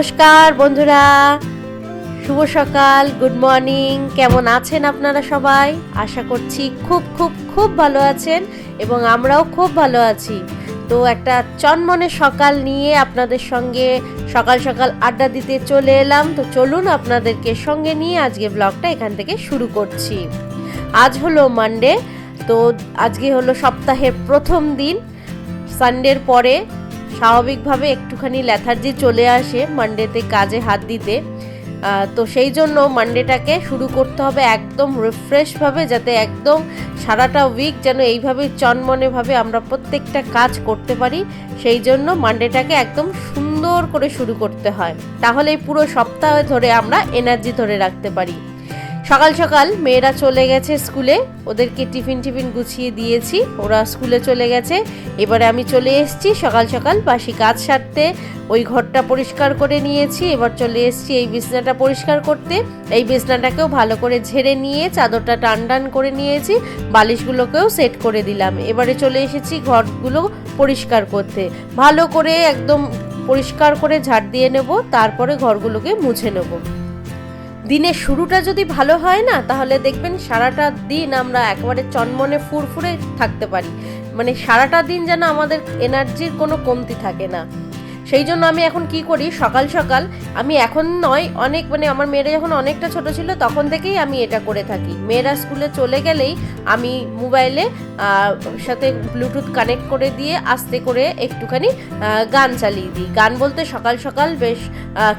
নমস্কার, বন্ধুরা। শুভ সকাল গুড মর্নিং কেমন আছেন আপনারা সবাই? আশা করছি খুব খুব খুব ভালো আছেন এবং আমরাও খুব ভালো আছি। তো একটা চনমনে সকাল নিয়ে আপনাদের সঙ্গে সকাল সকাল আড্ডা দিতে চলে এলাম। তো চলুন আপনাদেরকে সঙ্গে নিয়ে আজকে ব্লগটা এখান থেকে শুরু করছি। আজ হলো মানডে তো আজকে হলো সপ্তাহের প্রথম দিন। সানডের পরে স্বাভাবিকভাবে একটুখানি ল্যাথার্জি চলে আসে মানডেতে কাজে হাত দিতে। তো সেই জন্য মানডেটাকে শুরু করতে হবে একদম রিফ্রেশভাবে যাতে একদম সারাটা উইক যেন এইভাবে চনমনেভাবে আমরা প্রত্যেকটা কাজ করতে পারি। সেই জন্য মানডেটাকে একদম সুন্দর করে শুরু করতে হয়। তাহলে পুরো সপ্তাহ ধরে আমরা এনার্জি ধরে রাখতে পারি। সকাল সকাল মেয়েরা চলে গেছে স্কুলে। ওদেরকে টিফিন টিফিন গুছিয়ে দিয়েছি। ওরা স্কুলে চলে গেছে। এবারে আমি চলে এসেছি সকাল সকাল বাসি কাজ সারতে। ওই ঘরটা পরিষ্কার করে নিয়েছি। এবার চলে এসেছি এই বিছনাটা পরিষ্কার করতে। এই বিছনাটাকেও ভালো করে ঝেড়ে নিয়ে চাদরটা টান টান করে নিয়েছি। বালিশগুলোকেও সেট করে দিলাম। এবারে চলে এসেছি ঘরগুলো পরিষ্কার করতে। ভালো করে একদম পরিষ্কার করে ঝাড় দিয়ে নেব। তারপরে ঘরগুলোকে মুছে নেব। দিনের শুরুটা যদি ভালো হয় না, তাহলে দেখবেন সারাটা দিন আমরা একেবারে চনমনে ফুরফুরে থাকতে পারি। মানে সারাটা দিন যেন আমাদের এনার্জির কোনো কমতি থাকে না। সেই জন্য আমি এখন কি করি? সকাল সকাল আমি এখন নয়, অনেক মানে আমার মেয়েরা যখন অনেকটা ছোট ছিল তখন থেকেই আমি এটা করে থাকি। মেয়েরা স্কুলে চলে গেলেই আমি মোবাইলে সাথে ব্লুটুথ কানেক্ট করে দিয়ে আস্তে করে একটুখানি গান চালিয়ে দিই। গান বলতে সকাল সকাল বেশ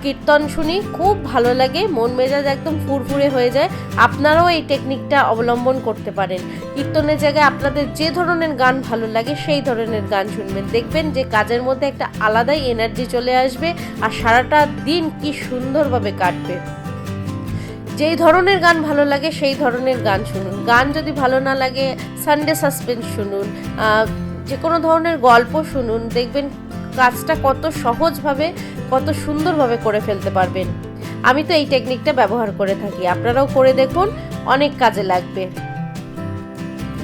কীর্তন শুনি, খুব ভালো লাগে, মন মেজাজ একদম ফুরফুরে হয়ে যায়। আপনারাও এই টেকনিকটা অবলম্বন করতে পারেন। কীর্তনের জায়গায় আপনাদের যে ধরনের গান ভালো লাগে সেই ধরনের গান শুনবেন। দেখবেন যে কাজের মধ্যে একটা আলাদাই এনার্জি চলে আসবে আর সারাটা দিন কি সুন্দরভাবে কাটবে। যেই ধরনের গান ভালো লাগে, সেই ধরনের গান শুনুন। গান যদি ভালো না লাগে সানডে সাসপেন্স শুনুন যে কোনো ধরনের গল্প শুনুন, দেখবেন কাজটা কত সহজভাবে, কত সুন্দরভাবে করে ফেলতে পারবেন। আমি তো এই টেকনিকটা ব্যবহার করে থাকি। আপনারাও করে দেখুন, অনেক কাজে লাগবে।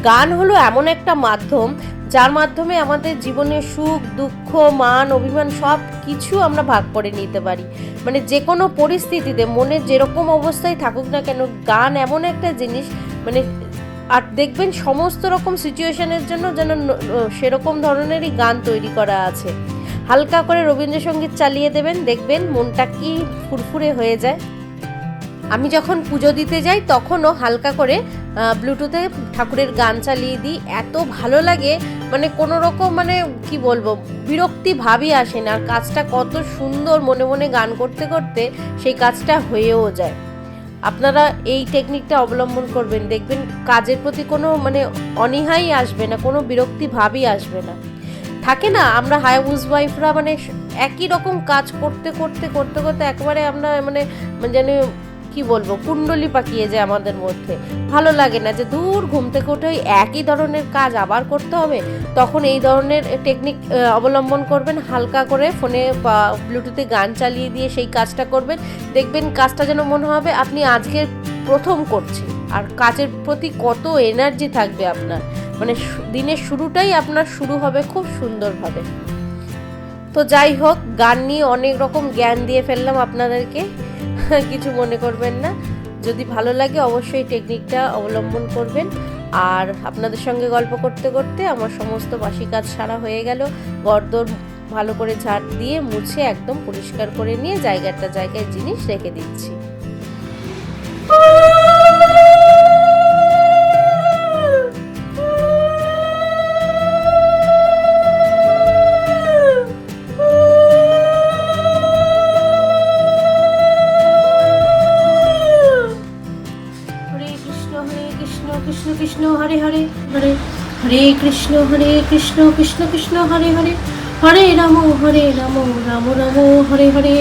গান হলো এমন একটা মাধ্যম যার মাধ্যমে আমাদের জীবনের সুখ, দুঃখ, মান, অভিমান সব কিছু আমরা ভাগ করে নিতে পারি। মানে যে কোনো পরিস্থিতিতে মনে যেরকম অবস্থায় থাকুক না কেন, গান এমন একটা জিনিস মানে আর দেখবেন সমস্ত রকম সিচুয়েশনের জন্য যেন সেরকম ধরনেরই গান তৈরি করা আছে। হালকা করে রবীন্দ্রসঙ্গীত চালিয়ে দেবেন, দেখবেন মনটা কি ফুরফুরে হয়ে যায়। আমি যখন পুজো দিতে যাই, তখনও হালকা করে ব্লুটুথে ঠাকুরের গান চালিয়ে দিই। এত ভালো লাগে মানে কোনো রকম মানে কি বলব, বিরক্তি ভাবই আসে না। আর কাজটা কত সুন্দর মনে মনে গান করতে করতে সেই কাজটা হয়েও যায়। আপনারা এই টেকনিকটা অবলম্বন করবেন। দেখবেন কাজের প্রতি কোনো মানে অনীহাই আসবে না, কোনো বিরক্তি ভাবই আসবে না। থাকে না, আমরা হাই হাউস ওয়াইফরা মানে একই রকম কাজ করতে করতে করতে করতে, একবারে আমরা মানে মানে যেন কি বলব, কুণ্ডলি পাকিয়ে যায় আমাদের মধ্যে। ভালো লাগে না যে দূর ঘুম থেকে উঠে ওই একই ধরনের কাজ আবার করতে হবে, তখন এই ধরনের টেকনিক অবলম্বন করবেন, হালকা করে ফোনে বা ব্লুটুথে গান চালিয়ে দিয়ে সেই কাজটা করবেন। দেখবেন কাজটা যেন মনে হবে আপনি আজকে প্রথম করছেন, আর কাজের প্রতি কত এনার্জি থাকবে আপনার। মানে দিনের শুরুটাই আপনার শুরু হবে খুব সুন্দরভাবে। তো যাই হোক, গান নিয়ে অনেক রকম জ্ঞান দিয়ে ফেললাম আপনাদেরকে। কিছু মনে করবেন না। যদি ভালো লাগে অবশ্যই টেকনিকটা অবলম্বন করবেন। আর আপনাদের সঙ্গে গল্প করতে করতে আমার সমস্ত বাসি কাজ সারা হয়ে গেল। গর্দর ভালো করে ঝাড় দিয়ে মুছে একদম পরিষ্কার করে নিয়ে জায়গাটা জায়গায় জিনিস রেখে দিচ্ছি। হরে কৃষ্ণ হরে কৃষ্ণ কৃষ্ণ কৃষ্ণ, হরে হরে। হরে রাম হরে রাম রাম রাম, হরে হরে।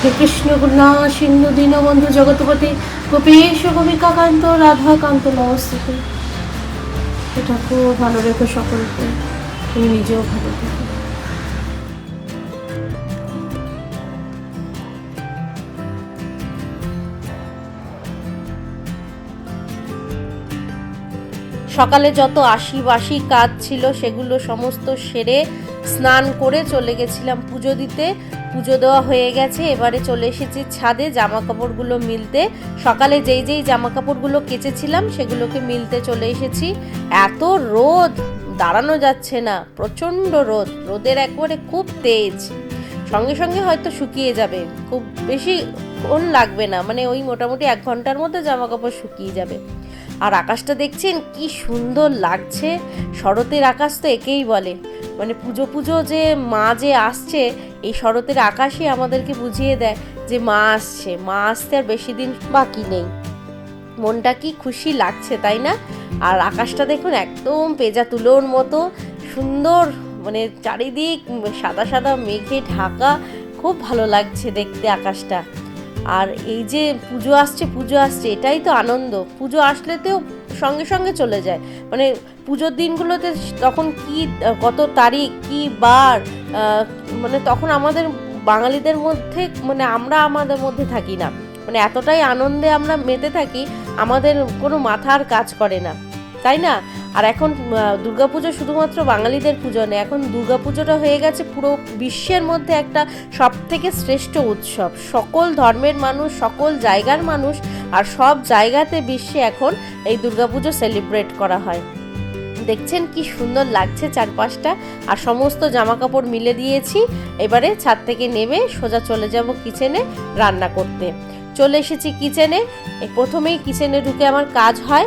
হে কৃষ্ণ কন্যা সিন্ধু দীনবন্ধু, জগৎপতি, গোপেশ, গোপিকাকান্ত, রাধাকান্ত নমস্তে এটা খুব ভালো রেখো সকলকে। তুমি নিজেও ভালো থেকো। সকালে যত আশি বাসি কাজ ছিল সেগুলো সমস্ত সেরে স্নান করে চলে গেছিলাম পুজো দিতে। পুজো দেওয়া হয়ে গেছে, এবারে চলে এসেছি ছাদে জামা কাপড়গুলো মিলতে। সকালে যেই যেই জামা কাপড়গুলো কেচেছিলাম সেগুলোকে মিলতে চলে এসেছি। এত রোদ, দাঁড়ানো যাচ্ছে না, প্রচণ্ড রোদ, রোদের একবারে খুব তেজ। সঙ্গে সঙ্গে হয়তো শুকিয়ে যাবে, খুব বেশি ক্ষণ লাগবে না মানে ওই মোটামুটি এক ঘণ্টার মধ্যে জামা কাপড় শুকিয়ে যাবে। আর আকাশটা দেখছেন কি সুন্দর লাগছে। শরতের আকাশ তো একেই বলে। মানে পুজো পুজো যে মা যে আসছে, এই শরতের আকাশই আমাদেরকে বুঝিয়ে দেয় যে মা আসছে। মা আসতে আর বেশি দিন বাকি নেই। মনটা কি খুশি লাগছে, তাই না? আর আকাশটা দেখুন একদম পেজা তুলোর মতো। সুন্দর মানে চারিদিক সাদা সাদা মেঘে ঢাকা। খুব ভালো লাগছে দেখতে আকাশটা। আর এই যে পুজো আসছে পুজো আসছে, এটাই তো আনন্দ। পুজো আসলে তো সঙ্গে সঙ্গে চলে যায়। মানে পুজোর দিনগুলোতে তখন কি, কত তারিখ, কি বার মানে তখন আমাদের বাঙালিদের মধ্যে মানে আমরা আমাদের মধ্যে থাকি না। মানে এতটাই আনন্দে আমরা মেতে থাকি, আমাদের কোনো মাথার কাজ করে না। তাই না? আর এখন দুর্গাপুজো শুধুমাত্র বাঙালিদের পুজো নেই এখন দুর্গাপুজোটা হয়ে গেছে পুরো বিশ্বের মধ্যে একটা সব থেকে শ্রেষ্ঠ উৎসব। সকল ধর্মের মানুষ, সকল জায়গার মানুষ আর সব জায়গাতে বিশ্বে এখন এই দুর্গাপুজো সেলিব্রেট করা হয়। দেখছেন কি সুন্দর লাগছে চারপাশটা? আর সমস্ত জামা কাপড় মিলে দিয়েছি, এবারে ছাদ থেকে নেমে সোজা চলে যাব কিচেনে রান্না করতে। চলে এসেছি কিচেনে প্রথমেই কিচেনে ঢুকে আমার কাজ হয়।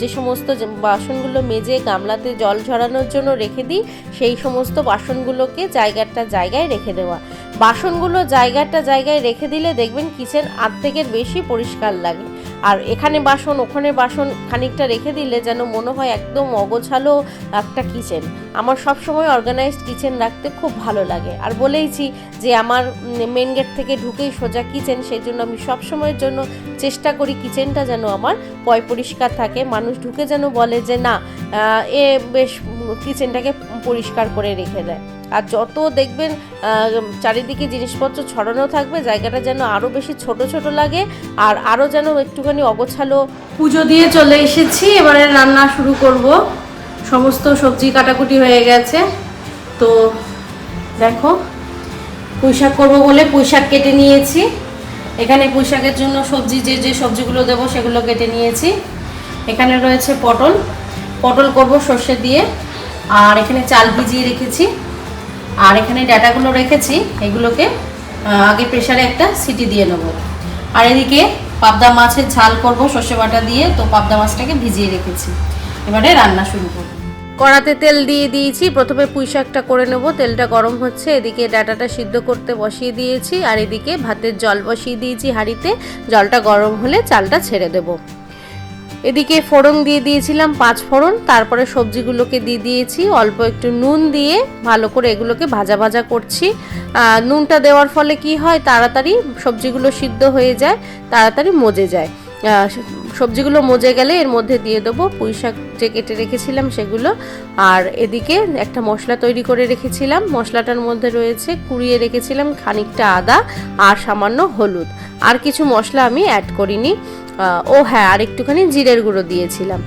যে সমস্ত বাসনগুলো মেজে গামলাতে জল ঝরানোর জন্য রেখে দিই, সেই সমস্ত বাসনগুলোকে জায়গাটা জায়গায় রেখে দেওয়া। বাসনগুলো জায়গাটা জায়গায় রেখে দিলে দেখবেন কিচেন আর্ধেকের বেশি পরিষ্কার লাগে। আর এখানে বাসন, ওখানে বাসন খানিকটা রেখে দিলে যেন মনে হয় একদম অগোছালো একটা কিচেন। আমার সব সময় অর্গানাইজড কিচেন রাখতে খুব ভালো লাগে। আর বলেইছি যে আমার মেন গেট থেকে ঢুকেই সোজা কিচেন সেই জন্য আমি সব সময়ের জন্য চেষ্টা করি কিচেনটা যেন আমার পয় পরিষ্কার থাকে। মানুষ ঢুকে যেন বলে যে, না এ বেশ কিচেনটাকে পরিষ্কার করে রেখে দেয় আর যত দেখবেন চারিদিকে জিনিসপত্র ছড়ানো থাকবে, জায়গাটা যেন আরও বেশি ছোট ছোট লাগে আর আরও যেন একটুখানি অগোছালো। পুজো দিয়ে চলে এসেছি, এবারে রান্না শুরু করব। সমস্ত সবজি কাটাকুটি হয়ে গেছে। তো দেখো, পুঁইশাক করব বলে পুঁইশাক কেটে নিয়েছি। এখানে পুঁইশাকের জন্য সবজি, যে যে সবজিগুলো দেবো সেগুলো কেটে নিয়েছি। এখানে রয়েছে পটল। পটল করব সর্ষে দিয়ে। আর এখানে চাল ভিজিয়ে রেখেছি। আর এখানে ডাটাগুলো রেখেছি, এগুলোকে আগে প্রেশারে একটা সিটি দিয়ে নেব। আর এদিকে পাবদা মাছের ঝাল করব, সর্ষে বাটা দিয়ে, তো পাবদা মাছটাকে ভিজিয়ে রেখেছি। এবারে রান্না শুরু করব। কড়াতে তেল দিয়ে দিয়েছি, প্রথমে পুঁই শাকটা করে নেব, তেলটা গরম হচ্ছে, এদিকে ডাটাটা সিদ্ধ করতে বসিয়ে দিয়েছি, আর এদিকে ভাতের জল বসিয়ে দিয়েছি হাঁড়িতে, জলটা গরম হলে চালটা ছেড়ে দেবো। এদিকে ফোড়ন দিয়ে দিয়েছিলাম পাঁচ ফোড়ন, তারপরে সবজিগুলোকে দিয়ে দিয়েছি, অল্প একটু নুন দিয়ে ভালো করে এগুলোকে ভাজা ভাজা করছি। নুনটা দেওয়ার ফলে কি হয়, তাড়াতাড়ি সবজিগুলো সিদ্ধ হয়ে যায়, তাড়াতাড়ি মজে যায়। সবজিগুলো মজে গেলে এর মধ্যে দিয়ে দেবো। পুঁই শাক যে কেটে রেখেছিলাম সেগুলো। আর এদিকে একটা মশলা তৈরি করে রেখেছিলাম। মশলাটার মধ্যে রয়েছে কুড়িয়ে রেখেছিলাম খানিকটা আদা আর সামান্য হলুদ। আর কিছু মশলা আমি অ্যাড করিনি। ও হ্যাঁ আর একটুখানি জিরের গুঁড়ো দিয়েছিলাম।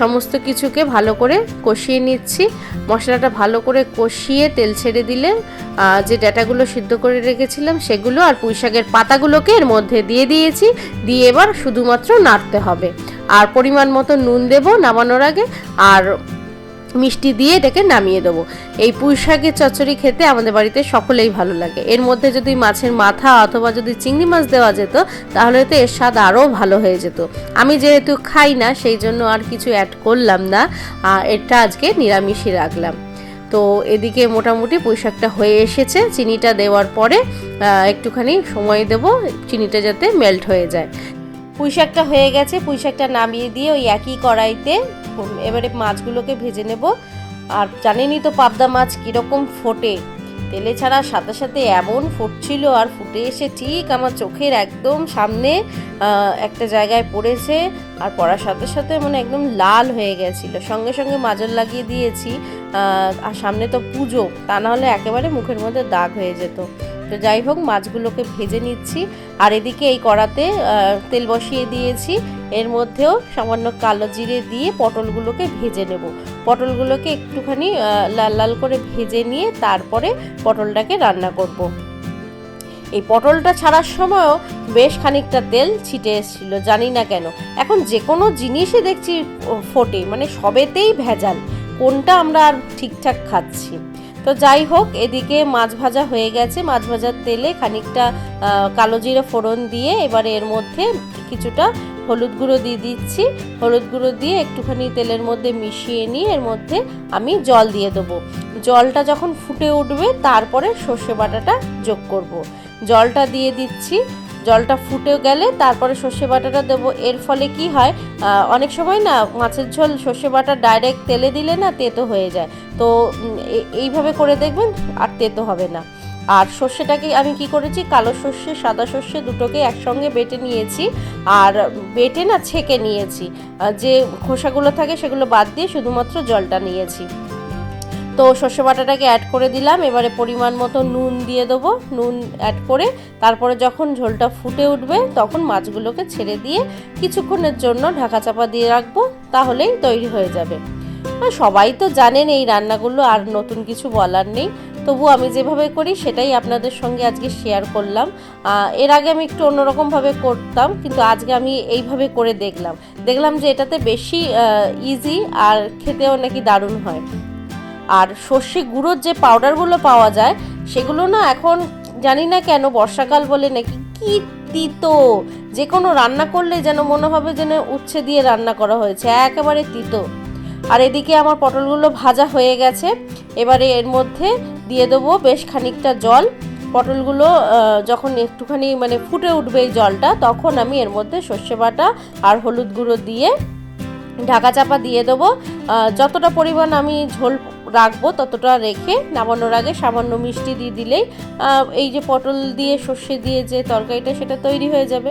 সমস্ত কিছুকে ভালো করে কষিয়ে নিচ্ছি। মশলাটা ভালো করে কষিয়ে তেল ছেড়ে দিলে যে ডাটাগুলো সিদ্ধ করে রেখেছিলাম সেগুলো আর পুঁই শাকের পাতাগুলোকে এর মধ্যে দিয়ে দিয়েছি। দিয়ে এবার শুধুমাত্র নাড়তে হবে। আর পরিমাণ মতো নুন দেব নামানোর আগে। আর মিষ্টি দিয়ে এটাকে নামিয়ে দেবো। এই পুঁই শাকের চচ্চড়ি খেতে আমাদের বাড়িতে সকলেই ভালো লাগে। এর মধ্যে যদি মাছের মাথা অথবা যদি চিংড়ি মাছ দেওয়া যেত, তাহলে তো এর স্বাদ আরও ভালো হয়ে যেত। আমি যেহেতু খাই না, সেই জন্য আর কিছু অ্যাড করলাম না। এটা আজকে নিরামিষই রাখলাম। তো এদিকে মোটামুটি পুঁইশাকটা হয়ে এসেছে। চিনিটা দেওয়ার পরে একটুখানি সময় দেব, চিনিটা যাতে মেল্ট হয়ে যায়। পুঁইশাকটা হয়ে গেছে। পুঁইশাকটা নামিয়ে দিয়ে ওই একই কড়াইতে এবারে মাছগুলোকে ভেজে নেব। আর জানেনই তো পাবদা মাছ কীরকম ফোটে। তেলে ছাড়ার সাথে সাথে এমন ফুটছিল আর ফুটে এসে ঠিক আমার চোখের একদম সামনে একটা জায়গায় পড়েছে। আর পড়ার সাথে সাথে মানে একদম লাল হয়ে গেছিল। সঙ্গে সঙ্গে মাজল লাগিয়ে দিয়েছি। আর সামনে তো পুজো। তা না হলে একেবারে মুখের মধ্যে দাগ হয়ে যেত। তো যাই হোক, মাছগুলোকে ভেজে নিচ্ছি। আর এদিকে এই কড়াতে তেল বসিয়ে দিয়েছি। এর মধ্যেও সামান্য কালো জিরে দিয়ে পটলগুলোকে ভেজে নেব। পটলগুলোকে একটুখানি লাল লাল করে ভেজে নিয়ে তারপরে পটলটাকে রান্না করব। এই পটলটা ছাড়ার সময়ও বেশ খানিকটা তেল ছিটে এসেছিল, জানি না কেন। এখন যে কোনো জিনিসই দেখছি ফোটে মানে সবেতেই ভেজাল। কোনটা আমরা আর ঠিকঠাক খাচ্ছি? তো যাই হোক, এদিকে মাছ ভাজা হয়ে গেছে। মাছ ভাজার তেলে খানিকটা কালো জিরে ফোড়ন দিয়ে এবারে এর মধ্যে কিছুটা হলুদ গুঁড়ো দিয়ে দিচ্ছি। হলুদ গুঁড়ো দিয়ে একটুখানি তেলের মধ্যে মিশিয়ে নিয়ে এর মধ্যে আমি জল দিয়ে দেবো। জলটা যখন ফুটে উঠবে, তারপরে সর্ষে বাটাটা যোগ করব। জলটা দিয়ে দিচ্ছি। জলটা ফুটে গেলে তারপরে সর্ষে বাটাটা দেবো। এর ফলে কি হয় অনেক সময় না মাছের ঝোল সর্ষে বাটা ডাইরেক্ট তেলে দিলে না তেতো হয়ে যায়। তো এইভাবে করে দেখবেন আর তেতো হবে না। আর সর্ষেটাকে আমি কি করেছি, কালো সর্ষে, সাদা সর্ষে দুটোকে একসঙ্গে বেটে নিয়েছি আর বেটে না ছেঁকে নিয়েছি। যে খোসাগুলো থাকে সেগুলো বাদ দিয়ে শুধুমাত্র জলটা নিয়েছি। তো সর্ষে বাটাটাকে অ্যাড করে দিলাম। এবারে পরিমাণ মতো নুন দিয়ে দেবো। নুন অ্যাড করে তারপরে যখন ঝোলটা ফুটে উঠবে, তখন মাছগুলোকে ছেড়ে দিয়ে কিছুক্ষণের জন্য ঢাকা চাপা দিয়ে রাখব। তাহলেই তৈরি হয়ে যাবে। সবাই তো জানেন এই রান্নাগুলো আর নতুন কিছু বলার নেই। তবু আমি যেভাবে করি সেটাই আপনাদের সঙ্গে আজকে শেয়ার করলাম। এর আগে আমি একটু অন্যরকমভাবে করতাম, কিন্তু আজকে আমি এইভাবে করে দেখলাম। দেখলাম যে এটাতে বেশি ইজি আর খেতেও নাকি দারুণ হয়। আর সর্ষে গুঁড়োর যে পাউডারগুলো পাওয়া যায়, সেগুলো না এখন জানি না কেন বর্ষাকাল বলে নাকি কি তিতো। যে কোনো রান্না করলে যেন মনে হবে যেন উচ্ছে দিয়ে রান্না করা হয়েছে, একেবারে তিতো। আর এদিকে আমার পটলগুলো ভাজা হয়ে গেছে, এবারে এর মধ্যে দিয়ে দেবো বেশ খানিকটা জল। পটলগুলো যখন একটুখানি মানে ফুটে উঠবে এই জলটা, তখন আমি এর মধ্যে সর্ষে বাটা আর হলুদ গুঁড়ো দিয়ে ঢাকা চাপা দিয়ে দেবো। যতটা পরিমাণ আমি ঝোল রাখব ততটা রেখে নামানোর আগে সামান্য মিষ্টি দিয়ে দিলেই এই যে পটল দিয়ে সর্ষে দিয়ে যে তরকারিটা সেটা তৈরি হয়ে যাবে।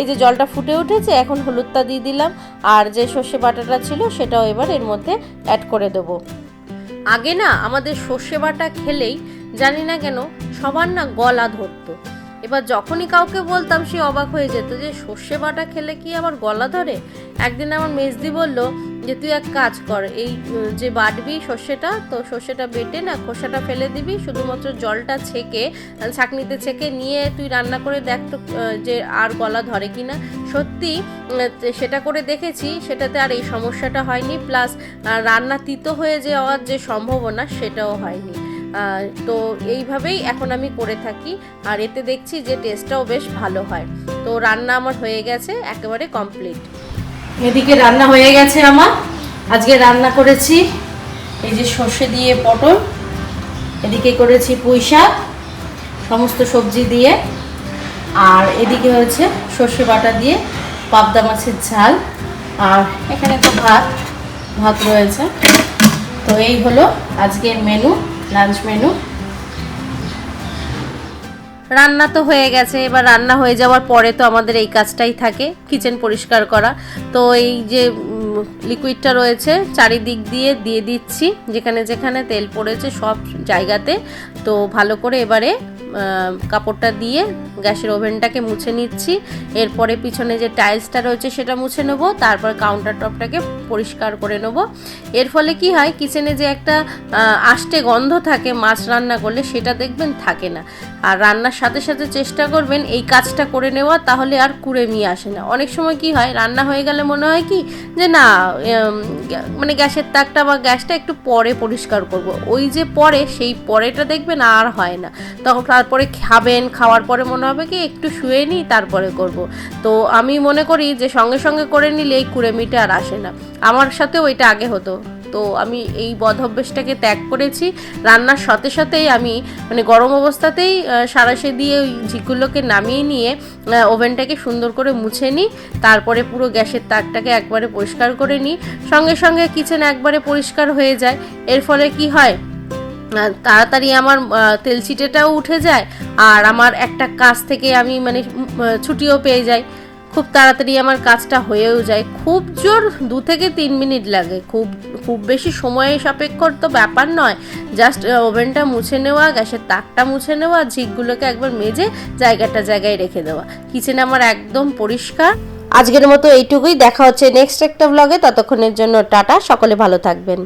এই যে জলটা ফুটে উঠেছে, এখন হলুদটা দিয়ে দিলাম। আর যে সর্ষে বাটাটা ছিল সেটাও এবার এর মধ্যে অ্যাড করে দেবো। আগে না আমাদের সর্ষে বাটা খেলেই জানি না কেন সবার না গলা ধরতো। এবার যখনই কাউকে বলতাম সে অবাক হয়ে যেত যে সর্ষে বাটা খেলে কি আবার গলা ধরে? একদিন আমার মেজদি বলল যে, তুই এক কাজ কর, এই যে বাটবি সর্ষেটা, তো সর্ষেটা বেটে না, খোসাটা ফেলে দিবি, শুধুমাত্র জলটা ছেঁকে ছাঁকনিতে ছেঁকে নিয়ে তুই রান্না করে দেখ তো যে আর গলা ধরে কিনা। সত্যি সেটা করে দেখেছি, সেটাতে আর এই সমস্যাটা হয়নি, প্লাস রান্না তিতো হয়ে যাওয়ার যে সম্ভাবনা, সেটাও হয়নি। তো এইভাবেই এখন আমি করে থাকি। আর এতে দেখছি যে টেস্টটাও বেশ ভালো হয়। তো রান্না আমার হয়ে গেছে, একেবারে কমপ্লিট এদিকে রান্না হয়ে গেছে আমার। আজকে রান্না করেছি এই যে সর্ষে দিয়ে পটল, এদিকে করেছি পুঁই শাক, সমস্ত সবজি দিয়ে। আর এদিকে হয়েছে সর্ষে বাটা দিয়ে পাবদা মাছের ঝাল। আর এখানে তো ভাত ভাত রয়েছে। তো এই হলো আজকের মেনু লাঞ্চ মেনু? রান্না তো হয়ে গেছে, এবার রান্না হয়ে যাওয়ার পরে তো আমাদের এই কাজটাই থাকে কিচেন পরিষ্কার করা। তো এই যে লিকুইডটা রয়েছে, চারিদিক দিয়ে দিয়ে দিচ্ছি, যেখানে যেখানে তেল পড়েছে সব জায়গাতে। তো ভালো করে এবারে কাপড়টা দিয়ে গ্যাসের ওভেনটাকে মুছে নিচ্ছি। এরপরে পিছনে যে টাইলসটা রয়েছে সেটা মুছে নেব, তারপর কাউন্টার টপটাকে পরিষ্কার করে নেব। এর ফলে কি হয় কিচেনে যে একটা আষ্টে গন্ধ থাকে মাছ রান্না করলে, সেটা দেখবেন থাকে না। আর রান্নার সাথে সাথে চেষ্টা করবেন এই কাজটা করে নেওয়া, তাহলে আর কুড়েমি আসে না। অনেক সময় কি হয়, রান্না হয়ে গেলে মনে হয় কি যে না মানে গ্যাসের তাকটা বা গ্যাসটা একটু পরে পরিষ্কার করব। ওই যে পরে, সেই পরেটা দেখবেন আর হয় না। তখন তারপরে খাবেন, খাওয়ার পরে মনে হবে কি একটু শুয়ে নিই, তারপরে করব। তো আমি মনে করি যে সঙ্গে সঙ্গে করে নিলে এই কুড়েমিটা আর আসে না। আমার সাথেও এটা আগে হতো। তো আমি এই বদ অভ্যেসটাকে ত্যাগ করেছি। রান্নার সাথে সাথেই আমি মানে গরম অবস্থাতেই সারাশে দিয়ে ওই ঝিকগুলোকে নামিয়ে নিয়ে ওভেনটাকে সুন্দর করে মুছে নিই তারপরে পুরো গ্যাসের তাকটাকে একবারে পরিষ্কার করে নিই সঙ্গে সঙ্গে কিচেন একবারে পরিষ্কার হয়ে যায়। এর ফলে কি হয় তাড়াতাড়ি আমার তেল চিটেটাও উঠে যায়। আর আমার একটা কাজ থেকে আমি মানে ছুটিও পেয়ে যাই। খুব তাড়াতাড়ি আমার কাজটা হয়েও যায়। খুব জোর দু থেকে তিন মিনিট লাগে। খুব খুব বেশি সময় সাপেক্ষর তো ব্যাপার নয়। জাস্ট ওভেনটা মুছে নেওয়া, গ্যাসের তাকটা মুছে নেওয়া, ঝিকগুলোকে একবার মেজে জায়গাটা জায়গায় রেখে দেওয়া। কিচেন আমার একদম পরিষ্কার। আজকের মতো এইটুকুই। দেখা হচ্ছে নেক্সট একটা ব্লগে ততক্ষণের জন্য টাটা। সকলে ভালো থাকবেন।